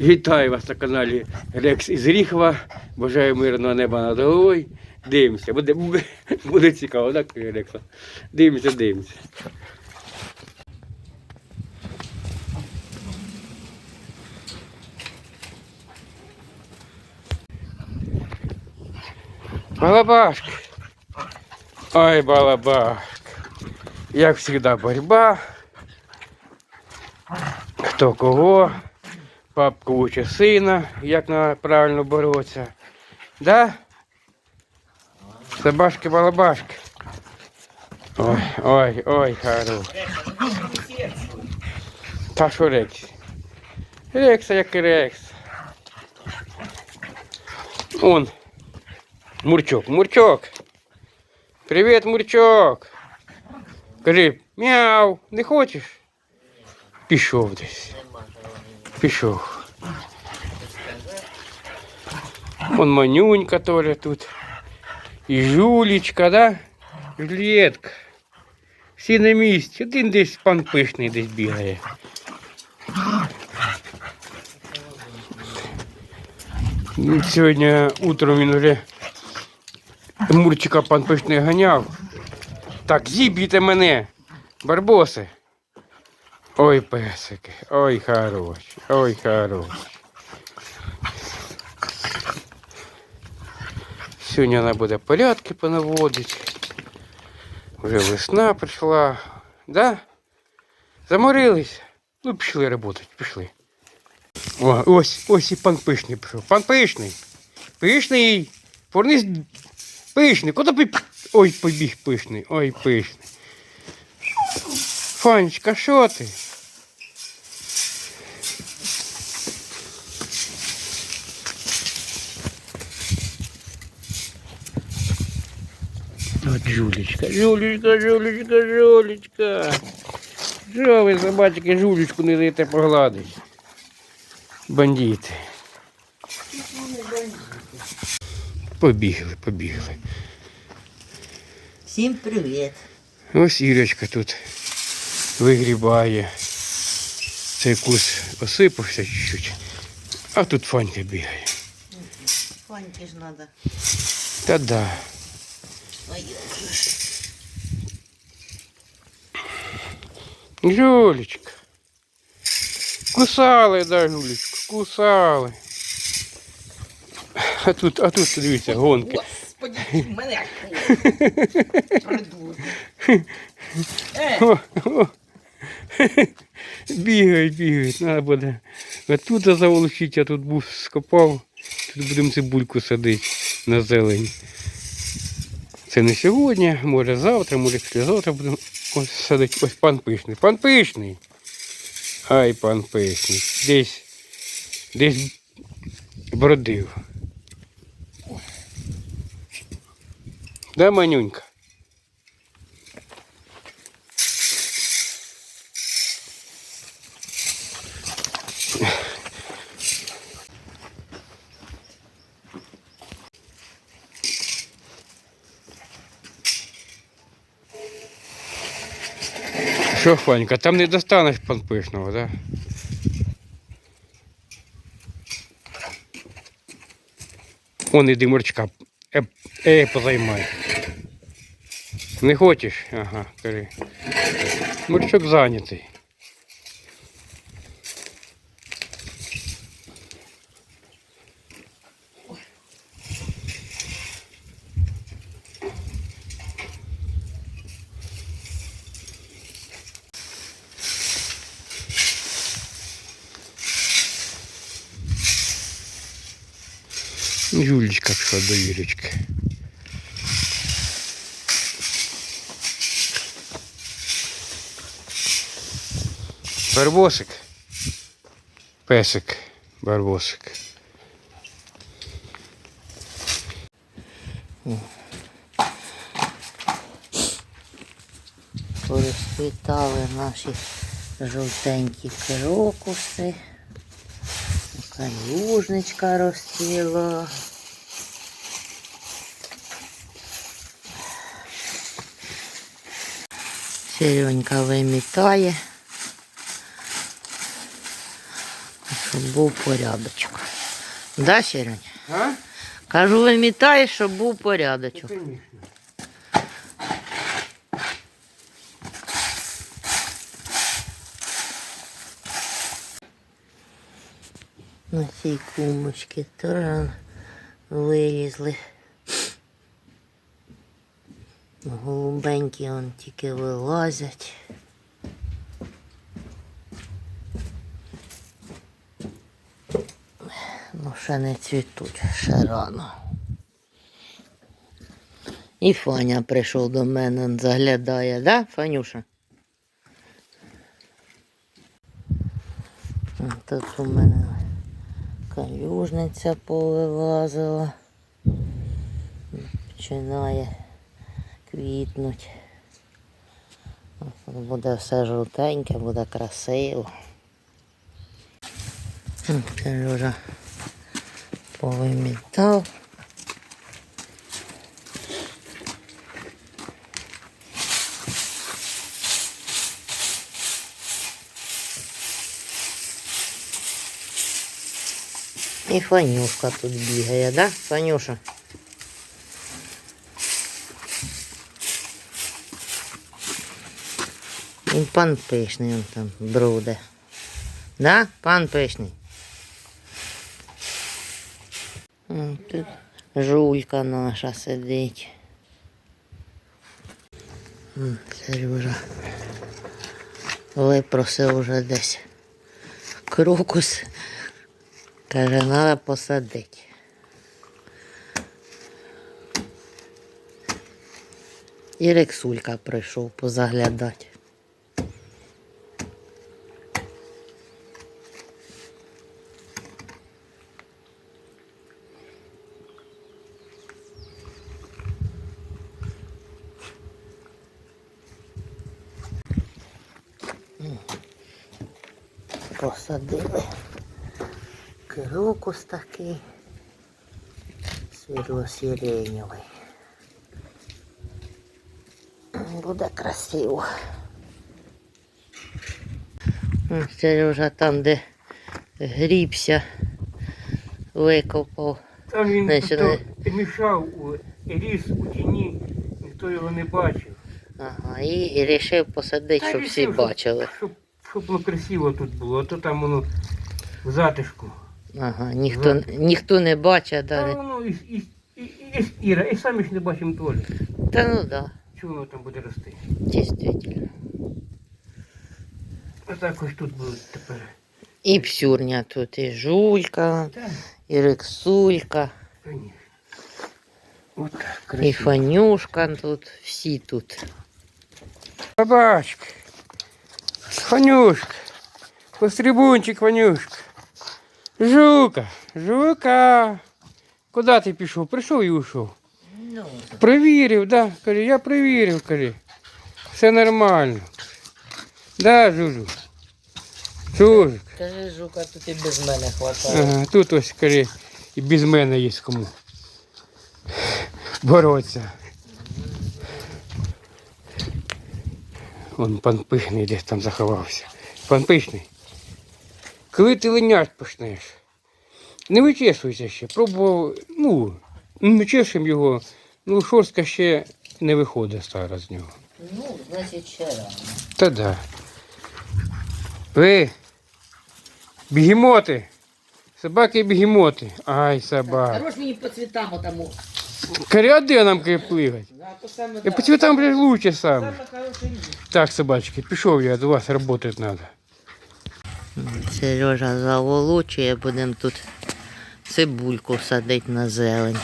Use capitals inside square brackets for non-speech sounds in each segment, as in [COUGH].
Вітаю вас на каналі Рекс із Ріхова. Бажаю мирного неба над головою. Дивимося, буде, буде, цікаво, так, Рекса? Дивимося, дивимося. Балабашка. Ой, балабашка. Як завжди, борьба. Хто кого. Папка учить сина, як правильно боротися. Да? Собашки балабашки. Ой, ой, ой, хорош. Та що Рекс? Рекса як і Рекс. Он. Мурчок, Мурчок. Привіт, Мурчок. Кажи, мяу, не хочеш? Пішов десь. Пішов. Вон манюнька теж тут. І Жулечка, да? Жулєтка. Всі на місці. Один десь пан пишний десь бігає. Ну, Сьогодні утром він вже Мурчика пан пишний ганяв. Так, зіб'єте мене, барбоси. Ой, песики, ой, хороші, ой, хороші. Сьогодні вона буде порядки понаводити. Вже весна прийшла. Да? Заморились? Ну, пішли працювати, пішли. О, ось, ось і пан Пишний пішов. Пан Пишний. Пишний. Повернись. Пишний. Куди пи... Ой, побіг пишний. Ой, пишний. Фанечка, що ти? От Жулечка, Жулечка, Жулечка, Жулечка. Що ви, собачки, Жулечку не даєте погладити? Бандити. Побігли, побігли. Всім привіт. Ось Ірочка тут вигрібає. Цей кус осипався чуть-чуть. А тут Фанька бігає. Фаньки ж надо. Та да. Ой, Жулечка. Кусали, да, Жулечку, кусали. А тут, а тут, дивіться, гонки. Господи, мене [LAUGHS] придурок. Е, О, о. Бігають, бігають, треба буде. А заволочити, я тут був скопав. Тут будемо цибульку садити на зелень. Це не сьогодні, може завтра, може післязавтра будемо ось садити. Ось пан пишний. Пан пишний. Ай, пан пишний. Десь, десь бродив. Да, манюнька? Що, Фанька, там не достанеш пан пишного, да? Он іди морчка. Е, е, позаймай. Не хочеш? Ага, кажи. Морчок зайнятий. Юлечка пішла до Юлечки. Барбосик. Песик. Барбосик. Порозквітали наші жовтенькі крокуси. Така южничка розцвіла. Серенька вимітає. Щоб був порядочок. Да, Сірень? А? Кажу, вимітаєш, щоб був порядочок. Звісно. На цій кумочці теж вилізли. Голубенькі он тільки вилазять. Ну, ще не цвітуть, ще рано. І Фаня прийшов до мене, заглядає, да, Фанюша? Тут у мене калюжниця повилазила. Починає квітнути. Буде все жовтеньке, буде красиво. Калюжа повимітав. І Фанюшка тут бігає, да, Фанюша? І пан пишний он там бруде. Да, пан пишний? Тут жулька наша сидить. Сережа випросив уже десь крокус. Каже, треба посадити. І рексулька прийшов позаглядати. Крокус такий. Світло-сиреневий. Буде красиво. Сережа там, де грібся, викопав. Там він Значить, то мішав у ріс у тіні, ніхто його не бачив. Ага, і, і вирішив посадити, Та щоб й всі щоб- бачили. Щоб, щоб воно красиво тут було, а то там воно в затишку. Ага, ніхто, ніхто не бачить, Та да, не- воно і, і, і, і, і, Іра, і самі ж не бачимо теж. Та ну да, Чого воно там буде рости? дійсно. Отак ось тут буде тепер. І псюрня тут, і жулька, Так, і рексулька, звісно. Отак, і красиво. фанюшка тут, всі тут. Собачка. Фанюшка. Пострибунчик, Фанюшка. Жука, жука. Куди ти пішов? Прийшов і ушов. Ну, Провірив, да. Каже, я провірив, каже. Все нормально. Да, Жужу. Жужик. Кажи, жука, тут і без мене хватає. Ага, тут ось, каже, і без мене є кому. Бороться. Вон пан пишний десь там заховався. Пан пишний. Коли ти линять почнеш, не вичесуйся ще. Пробував, ну, не чешем його, ну шорстка ще не виходить стара з нього. Ну, значить, ще рано. Та да. Ви, бігемоти, собаки бігемоти. Ай, собака. Хорош мені по цвітам отому. Каря, нам плигать? Да, то саме, І по цвітам, блядь, лучше саме. Саме хороше. Так, собачки, пішов я, до вас працювати треба. Сережа заволочує, будемо тут цибульку садити на зелень.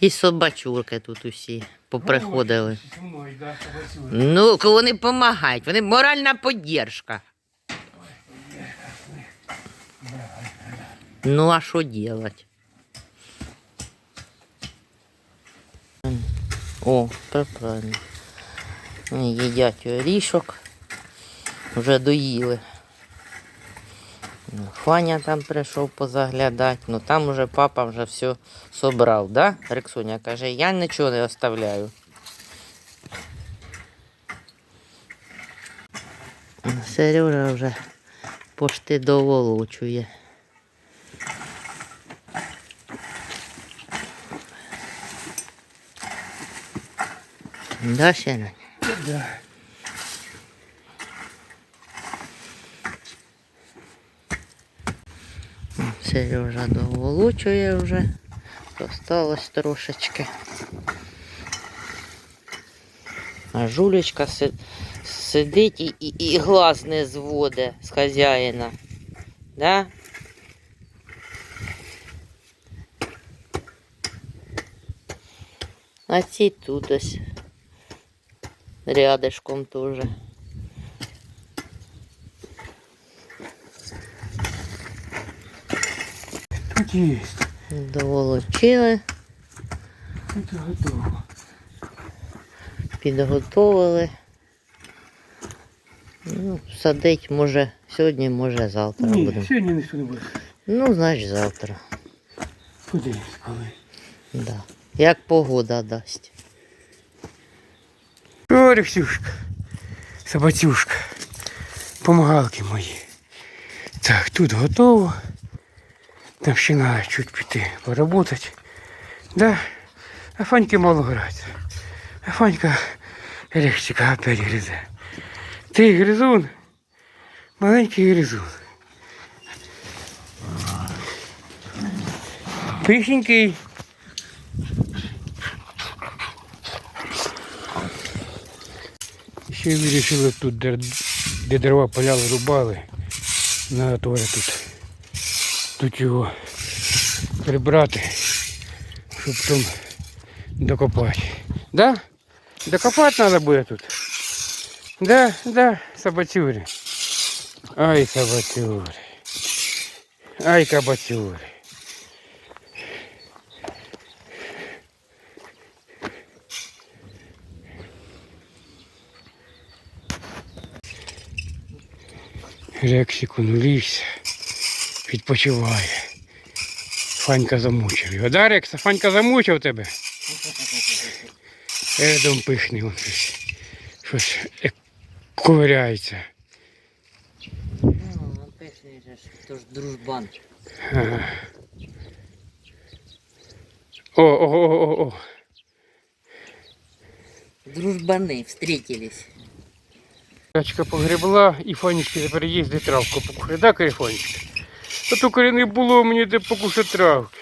І собачурки тут усі поприходили. Ну, вони допомагають, вони моральна підтримка. Ну, а що робити? О, так правильно. Їдять орішок. Вже доїли. Ну, Фаня там прийшов позаглядати, ну там уже папа вже все собрав, да? Рексуня каже, я нічого не оставляю. Сережа вже пошти доволочує. Да, ще не? Да. Сережа доволочує вже. Осталось трошечки. А жулечка сидить і, і, і глаз не зводить з хазяїна. Да? А ці тут ось рядышком теж. Тут є. Доволочили, Тут готово. підготовили. Ну, садить може сьогодні, може завтра Ні, будемо. сьогодні ніхто не буде. Ну, значить завтра. Подивись, коли. Да. Як погода дасть. О, Рексюшка, собацюшка, помагалки мої. Так, тут готово. Там ще треба чуть піти поработати. Да? А Фаньки мало грати. А Фанька Рексика опять гризе. Ти гризун, маленький гризун. Пишенький. Ще вирішили тут, де, де дрова паляли, рубали, на теж тут, тут його прибрати, щоб там докопати. Да? Докопати треба буде тут. Да, да, собацюри. Ай, собацюри. Ай, кабацюри. Рексику нулівся, відпочиває. Фанька замучив його. Да, Рекса, Фанька замучив тебе. Едом пишний він щось. Щось як ковиряється. Ну, написаний же то ж дружбан. Ага. О, о, о, о, о. Дружбани встретились. Качка погребла і Фанечки тепер їздить травку. Да, Карифонечка? А то коли не було мені де покушати травки.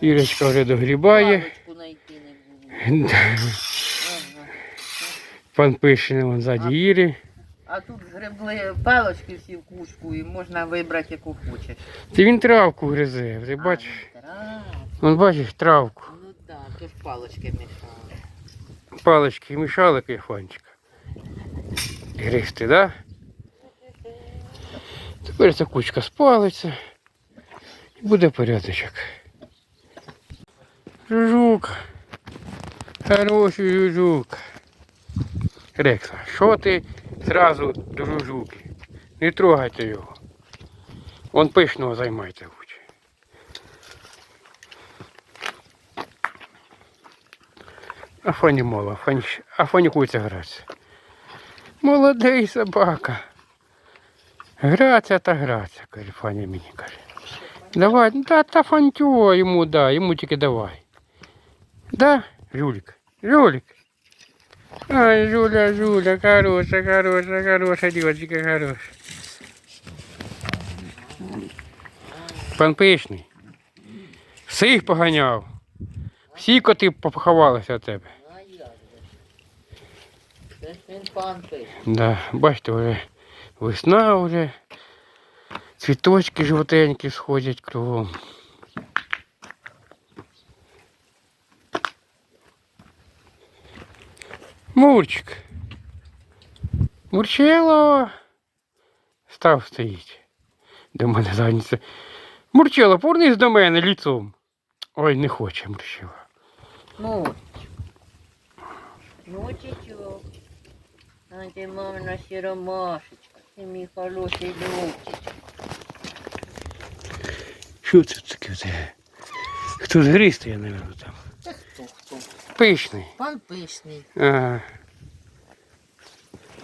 Ірочка вже догрібає. Пан Пишний вон ззаді Іри. А тут гребли палочки всі в кучку і можна вибрати, яку хочеш. Ти він травку гризе, ти бачиш? Так, Вон бачиш травку. ну так, то ж палочки мішали. Палички мішали кайфанчика. Гризти, да? Тепер ця кучка спалиться. І буде порядочок. Жужук. Хороший жужук. Рекса, що ти зразу до жужуки? Не трогайте його. Он пишного займайте лучше. А фані мало, фані, а фані гратися. Молодий собака. Граться та граться, каже Фаня мені каже. Давай, ну, та, та фантю йому дай, йому тільки давай. Да, Жулик? Жулик. Ай, Жуля, Жуля, хороша, хороша, хороша дівчинка, хороша. Пан Пишний. Всіх поганяв. Всі коти поховалися від тебе. Ж він пан пише. Да, бачите, вже весна вже. Цвіточки жовтенькі сходять кругом. Мурчик. Мурчело. Став стоїть. До мене задниця. Мурчело, повернись до мене ліцом. Ой, не хоче Мурчело. Ну. Ну, чечок. А ти мамина сіромашечка. Ти мій хороший любчик. Що це таке? в тебе? Хто згризти, я не знаю там. Це хто хто? Пишний. Пан пишний. Ага.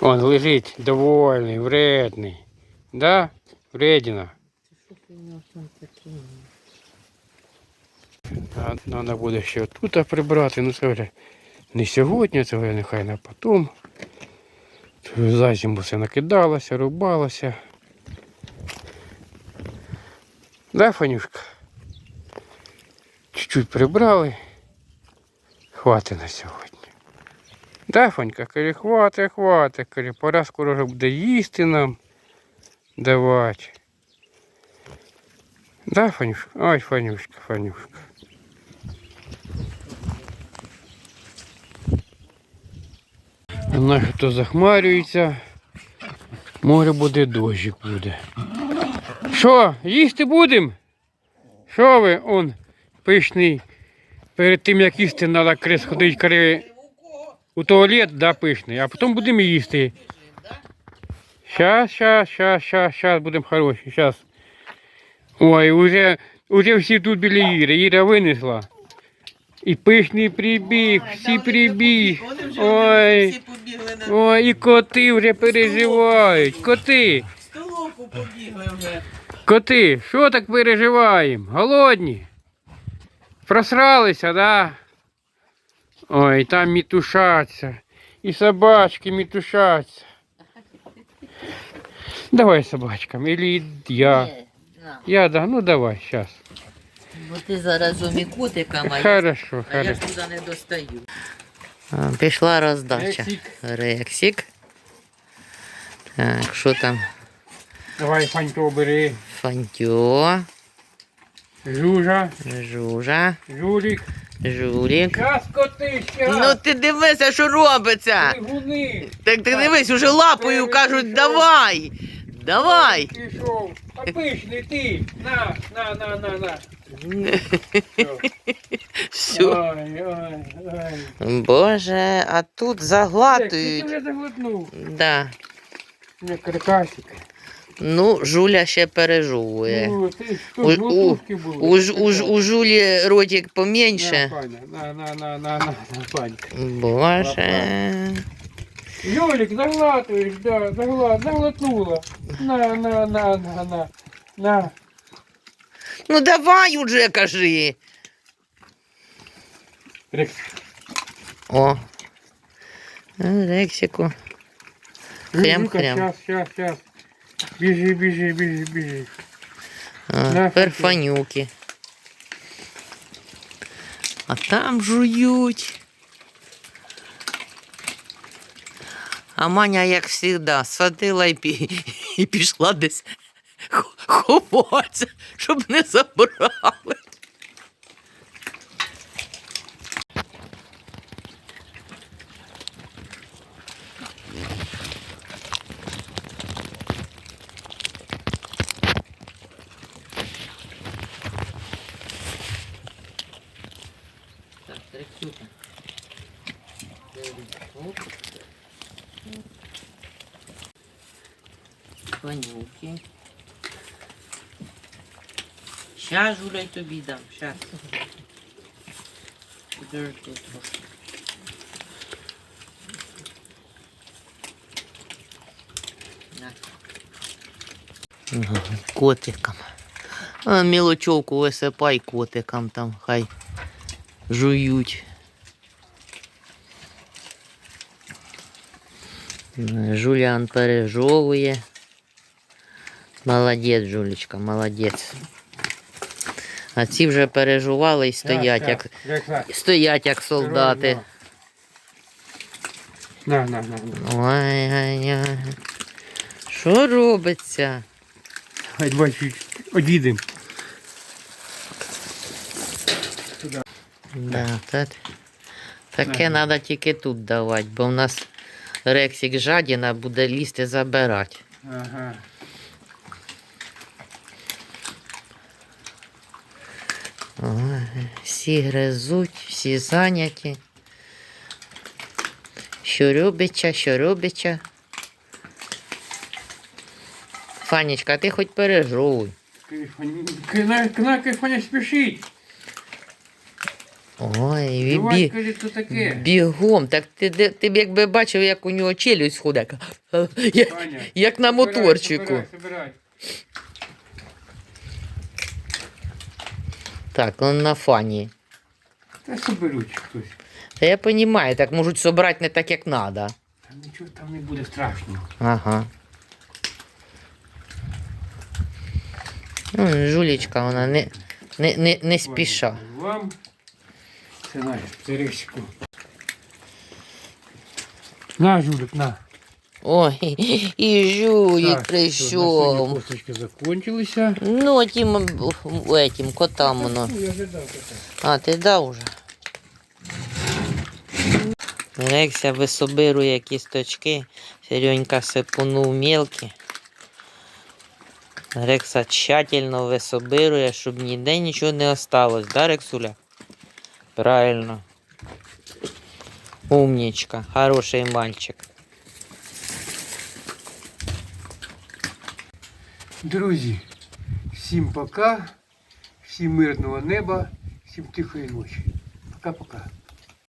Он лежить довольний, вредний. Да, вредина. А, Треба буде ще тут прибрати, ну це вже не сьогодні, це вже нехай на потом. За зиму все накидалося, рубалося. Да, Фанюшка? Чуть-чуть прибрали. Хватить на сьогодні. Да, Фанька, каже, хватить, хватить, каже, пора скоро вже буде їсти нам давати. Да, Фанюшка? Ой, Фанюшка, Фанюшка. Вона то захмарюється. Може буде дощик буде. Що, їсти будемо? Що ви, он, пишний. Перед тим як їсти, треба крес ходити кри у туалет, да, пишний, а потім будемо їсти. Щас, щас, щас, щас, щас будемо хороші, щас. Ой, уже, уже всі тут біля Іри, Іра винесла. І пишний прибіг, всі прибіг. Ой, ой, і коти вже переживають. Коти, столовку побігли вже. коти, що так переживаємо? Голодні? Просралися, да? Ой, там мітушаться. І собачки мітушаться. Давай собачкам, или я. Я, да, ну давай, сейчас. Бо ти зараз у котикам, а я, Хорошо, а я хорошо. туди не достаю. Пішла роздача. Рексик. Рексик. Так, що там? Давай, Фанько, бери. Фантьо, Жужа, жужа, жулік. жулік. Щас коти, Ну ти дивися, що робиться. Бігуни. Так ти дивись, уже лапою кажуть, давай. Давай. Пішов. А пишний ти. На, на, на, на, на. Все. Ой, ой, ой. Боже, а тут Ти заглатують. вже заглотнув. Да. Не каркасик. Ну, Жуля ще пережовує. Ну, ти що, У, у, глотушки були. у, Ж- у, Ж- у Жулі ротик поменьше. На, Фаня, на, на, на, на, на, на, Фанька. Боже. Юлік, заглатуєш, да, загла, заглотнула. На, на, на, на, на, на. Ну давай уже кажи. Рекс, О. А, Рексику. Хрям-хрям. Сейчас, сейчас, сейчас. Біжи, біжи, біжи, біжи. А, На, перфанюки. А там жують. А Маня, як завжди, садила і, і пішла десь ховатися, щоб не забрали. Так, Рексюка. Панюки. Щас, Жуля, й тобі дам, щас. Подожди трошки. Котикам. А, мілочовку висипай котикам там, хай жують. Жулян пережовує. Молодець, Жулечка, молодець. А ці вже пережували і стоять, як, стоять як солдати. На, на, на. Ой-ой-ой. Що робиться? Хай бачить, одійдем. Да, так. Таке треба тільки тут давати, бо в нас Рексик жадіна буде лізти забирати. Ага. Всі гризуть, всі зайняті. Що робиться, що робиться. Фанечка, ти хоч пережовуй. Кна, кна, Фаня, спішіть. Ой, Давай, бі... кажи, то таке. бігом. Так ти, ти б якби бачив, як у нього челюсть худа. Як, як на собирай, моторчику. собирай, собирай. Так, он на фані. Та соберуть хтось. Та я розумію, так можуть собрати не так, як треба. Там нічого там не буде страшного. Ага. Ну, жулічка, вона не, не, не, не спіша. Вам. Це наш Тересику. На, Жулик, на. Ой, і все, прийшов. косточки закончилися. Ну, тим, этим котам воно. Ну, я вже дав таке. А, ти дав уже. Рекся висобирує кісточки. Серенька сипунув мелкі. Рекса тщательно висобирує, щоб ніде нічого не осталось. Да, Рексуля? Правильно. Умнічка, хороший мальчик. Друзі, всім пока, всім мирного неба, всім тихої ночі. Пока-пока.